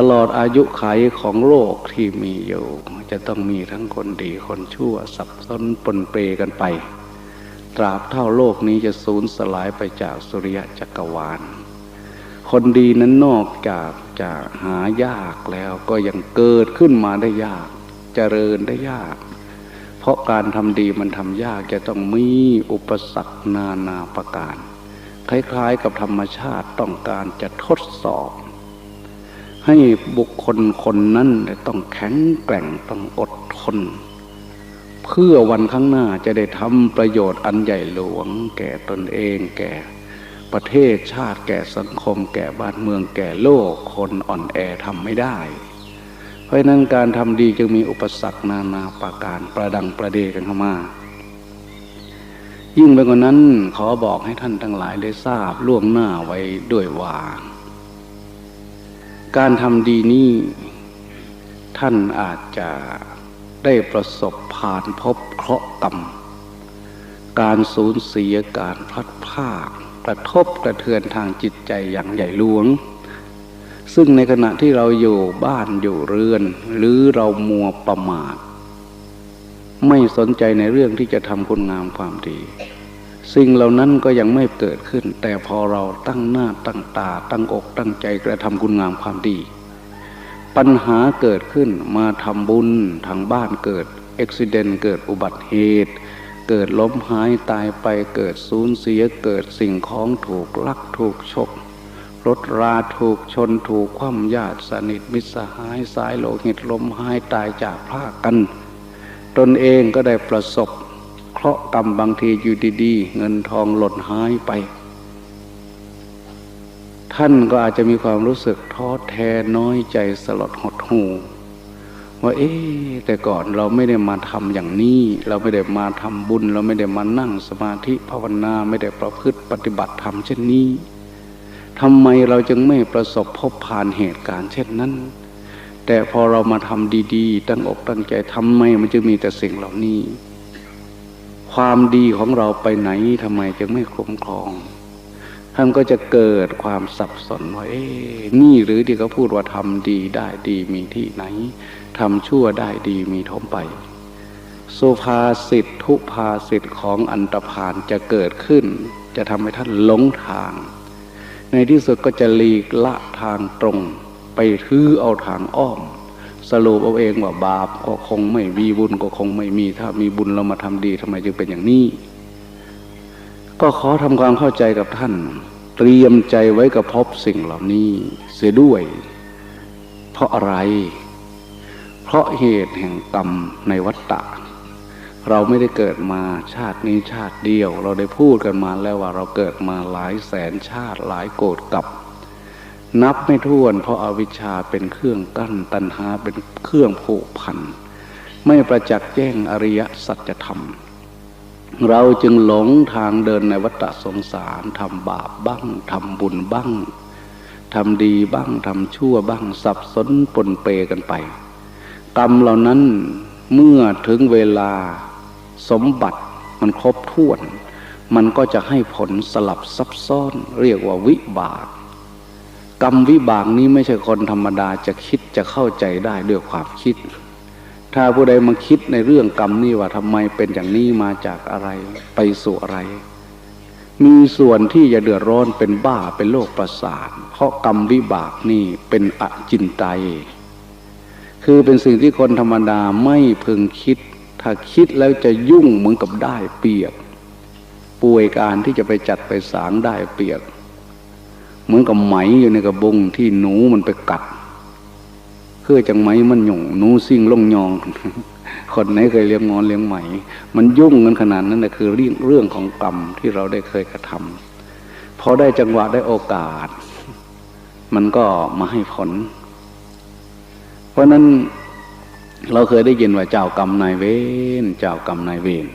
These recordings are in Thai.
ตลอดอายุขัยของโลกที่มีอยู่ จะต้องมีทั้งคนดีคนชั่วสับสนปนเปกันไป ตราบเท่าโลกนี้จะสูญสลายไปจากสุริยะจักรวาล คนดีนั้นนอกจากจะหายากแล้วก็ยังเกิดขึ้นมาได้ยากเจริญได้ยาก เพราะการทำดีมันทำยากจะต้องมีอุปสรรคนานาประการ คล้ายๆกับธรรมชาติต้องการจะทดสอบ ให้บุคคลคนนั้นต้องแข็งแกร่งต้องอดทน เพื่อวันข้างหน้าจะได้ทำประโยชน์อันใหญ่หลวง แก่ตนเองแก่ประเทศชาติแก่สังคม แก่บ้านเมืองแก่โลกคนอ่อนแอทำไม่ได้ เพราะนั้นการทำดีจึงมีอุปสรรคนานาประการประดังประเดกันเข้ามา ยิ่งไปกว่านั้นขอบอกให้ท่านทั้งหลายได้ทราบล่วงหน้าไว้ด้วยว่า การทำดีนี้ ท่านอาจจะได้ประสบผ่านพบเคราะห์กรรม การสูญเสียการพลัดพรากกระทบกระเทือนทางจิตใจอย่างใหญ่หลวง ซึ่งในขณะที่เราอยู่บ้านอยู่เรือน หรือเรามัวประมาท ไม่สนใจในเรื่องที่จะทำคุณงามความดี สิ่งเหล่านั้นก็ยังไม่เกิดขึ้น แต่พอเราตั้งหน้าตั้งตา ตั้งอกตั้งใจกระทำคุณงามความดี ปัญหาเกิดขึ้นมาทำบุญทางบ้านเกิดอุบิเหตุเกิดอุบัติเหตุ เกิดล้มหายตายไปเกิดสูญเสียเกิดสิ่งของถูกลักถูกฉกรถราถูกชนถูกคว่ำญาติสนิทมิตรสหายสายโลหิตล้มหายตายจากพลากัน ตนเองก็ได้ประสบ ราะกรรมบางทีอยู่ดีๆ เงินทองหล่นหายไป ท่านก็อาจจะมีความรู้สึกท้อแท้น้อยใจสลดหดหูว่าเอ๊แต่ก่อนเราไม่ได้มาทำอย่างนี้ เราไม่ได้มาทำบุญ เราไม่ได้มานั่งสมาธิภาวนาไม่ได้ประพฤติปฏิบัติธรรมเช่นนี้ทำไมเราจึงไม่ประสบพบผ่านเหตุการณ์เช่นนั้น แต่พอเรามาทำดี ๆ ตั้งอกตั้งใจทำไมมันจึงมีแต่สิ่งเหล่านี้ ความดีของเราไปไหนทำไมจึงไม่คุ้มครองท่านก็จะเกิดความสับสนว่าเอ๊นี่หรือที่เขาพูดว่าทำดีได้ดีมีที่ไหนทำชั่วได้ดีมีทมไป สุภาษิตทุภาษิตของอันตรพานจะเกิดขึ้น จะทำให้ท่านหลงทาง ในที่สุดก็จะหลีกละทางตรง ไปทื้อเอาทางอ้อม สรุปเอาเองว่าบาปก็คงไม่มีบุญก็คงไม่มี ถ้ามีบุญเรามาทำดีทำไมจึงเป็นอย่างนี้ ก็ขอทำความเข้าใจกับท่าน เตรียมใจไว้กับพบสิ่งเหล่านี้เสียด้วย เพราะอะไร เพราะเหตุแห่งกรรมในวัฏฏะเราไม่ได้เกิดมาชาตินี้ชาติเดียว เราได้พูดกันมาแล้วว่าเราเกิดมาหลายแสนชาติหลายโกรธกับ นับไม่ถ้วน เพราะอาวิชชาเป็นเครื่องกั้นตัณหาเป็นเครื่องผูกพัน ไม่ประจักษ์แจ้งอริยสัจธรรม เราจึงหลงทางเดินในวัฏสงสารทำบาปบ้างทำบุญบ้างทำดีบ้างทำชั่วบ้างสับสนปนเปกันไป กรรมเหล่านั้นเมื่อถึงเวลาสมบัติมันครบถ้วน มันก็จะให้ผลสลับซับซ้อนเรียกว่าวิบาก กรรมวิบากนี้ไม่ใช่คนธรรมดาจะคิดจะเข้าใจได้ด้วยความคิด ถ้าผู้ใดมาคิดในเรื่องกรรมนี่ว่าทำไมเป็นอย่างนี้มาจากอะไรไปสู่อะไร มีส่วนที่จะเดือดร้อนเป็นบ้าเป็นโรคประสาท เพราะกรรมวิบากนี่เป็นอจินไตยคือเป็นสิ่งที่คนธรรมดาไม่พึงคิด ถ้าคิดแล้วจะยุ่งเหมือนกับได้เปียก ป่วยการที่จะไปจัดไปสางได้เปียก เหมือนกับไหมอยู่ในกระบงที่หนูมันไปกัดเพื่อจังไหมมันหย่งหนูซิ่งล่องยอง คนไหนเคยเลี้ยงงอนเลี้ยงไหม มันยุ่งกันขนาดนั้นนะคือเรื่องเรื่องของกรรมที่เราได้เคยกระทำพอได้จังหวะได้โอกาส มันก็มาให้ผล เพราะนั้นเราเคยได้ยินว่าเจ้ากรรมนายเวรเจ้ากรรมนายเวร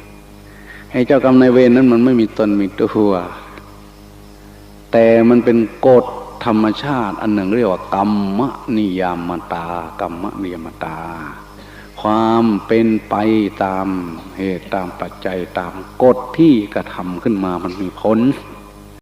ให้เจ้ากรรมนายเวรนั้นมันไม่มีตนมีตัว แต่มันเป็นกฎธรรมชาติ อันหนึ่งเรียกว่ากรรมนิยามตากรรมนิยามตา ความเป็นไปตามเหตุตามปัจจัยตามกฎที่กระทำขึ้นมามันมีผล